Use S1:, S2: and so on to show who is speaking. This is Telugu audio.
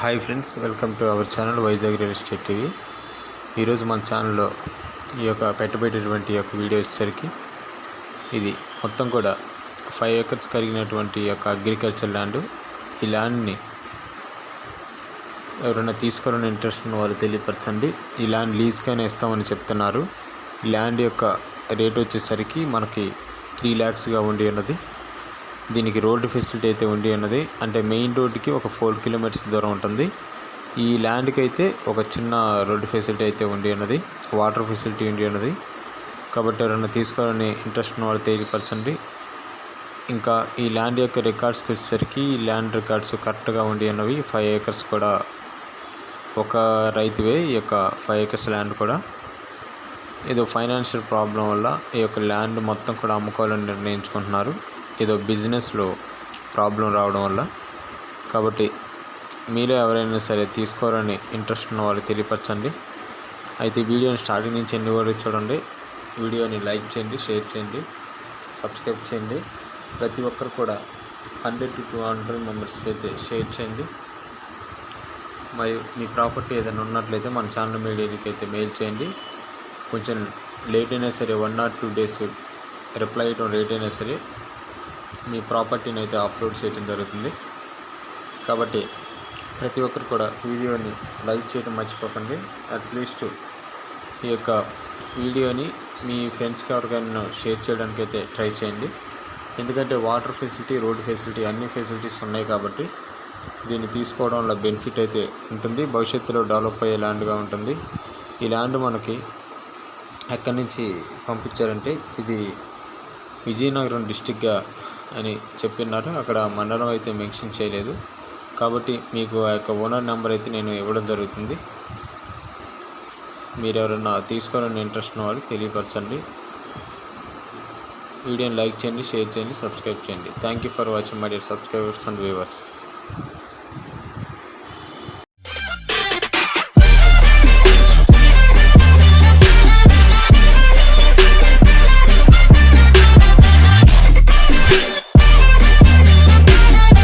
S1: Hi friends welcome to our channel Vizag real estate TV. ఈరోజు మన ఛానల్లో ఈ యొక్క పెట్టబెట్టినటువంటి యొక్క వీడియో వచ్చేసరికి ఇది. మొత్తం కూడా ఫైవ్ ఏకర్స్ కలిగినటువంటి యొక్క అగ్రికల్చర్ ల్యాండ్ ఈ ల్యాండ్ని ఎవరైనా తీసుకోవాలని ఇంట్రెస్ట్ ఉన్న వాళ్ళు తెలియపరచండి. ఈ ల్యాండ్ లీజ్కైనా ఇస్తామని చెప్తున్నారు. ఈ ల్యాండ్ యొక్క రేట్ వచ్చేసరికి మనకి త్రీ ల్యాక్స్గా ఉండి ఉన్నది. దీనికి రోడ్డు ఫెసిలిటీ అయితే ఉండి ఉన్నది అంటే మెయిన్ రోడ్డుకి ఒక ఫోర్ కిలోమీటర్స్ దూరం ఉంటుంది. ఈ ల్యాండ్కి అయితే ఒక చిన్న రోడ్డు ఫెసిలిటీ అయితే ఉండి ఉన్నది వాటర్ ఫెసిలిటీ ఉండి ఉన్నది కాబట్టి ఎవరైనా తీసుకోవాలని ఇంట్రెస్ట్ ఉన్న వాళ్ళు తెలియపరచండి. ఇంకా ఈ ల్యాండ్ యొక్క రికార్డ్స్కి వచ్చేసరికి ఈ ల్యాండ్ రికార్డ్స్ కరెక్ట్గా ఉండి ఉన్నవి ఫైవ్ ఏకర్స్ కూడా ఒక రైతువే ఈ యొక్క ఫైవ్ ఏకర్స్ ల్యాండ్ కూడా. ఏదో ఫైనాన్షియల్ ప్రాబ్లం వల్ల ఈ యొక్క ల్యాండ్ మొత్తం కూడా అమ్ముకోవాలని నిర్ణయించుకుంటున్నారు. ఏదో బిజినెస్లో ప్రాబ్లం రావడం వల్ల. కాబట్టి మీరే ఎవరైనా సరే తీసుకోవాలని ఇంట్రెస్ట్ ఉన్న వాళ్ళు తెలియపరచండి. అయితే వీడియోని స్టార్టింగ్ నుంచి ఎన్ని వరకు చూడండి. వీడియోని లైక్ చేయండి షేర్ చేయండి సబ్స్క్రైబ్ చేయండి. ప్రతి ఒక్కరు కూడా హండ్రెడ్ టు టూ హండ్రెడ్ మెంబర్స్కి అయితే షేర్ చేయండి. మరియు మీ ప్రాపర్టీ ఏదైనా ఉన్నట్లయితే మన ఛానల్ మీడియాకి అయితే మెయిల్ చేయండి. కొంచెం లేట్ అయినా సరే one or two days reply ఇవ్వడం లేట్ అయినా సరే మీ ప్రాపర్టీని అయితే అప్లోడ్ చేయడం జరుగుతుంది. కాబట్టి ప్రతి ఒక్కరు కూడా వీడియోని లైక్ చేయడం మర్చిపోకండి. అట్లీస్ట్ ఈ యొక్క వీడియోని మీ ఫ్రెండ్స్కి ఎవరికైనా షేర్ చేయడానికి అయితే ట్రై చేయండి. ఎందుకంటే వాటర్ ఫెసిలిటీ రోడ్ ఫెసిలిటీ అన్ని ఫెసిలిటీస్ ఉన్నాయి కాబట్టి దీన్ని తీసుకోవడం వల్ల బెనిఫిట్ అయితే ఉంటుంది. భవిష్యత్తులో డెవలప్ అయ్యే ల్యాండ్గా ఉంటుంది. ఈ ల్యాండ్ మనకి ఎక్కడి నుంచి పంపించారంటే ఇది విజయనగరం డిస్టిక్గా అని చెప్పినారు. అక్కడ మండలం అయితే మెన్షన్ చేయలేదు. కాబట్టి మీకు ఆ యొక్క ఓనర్ నెంబర్ అయితే నేను ఇవ్వడం జరుగుతుంది. మీరు ఎవరైనా తీసుకోవాలని ఇంట్రెస్ట్ ఉన్న వాళ్ళు తెలియపరచండి. వీడియోని లైక్ చేయండి షేర్ చేయండి సబ్స్క్రైబ్ చేయండి. Thank you for watching my dear subscribers and viewers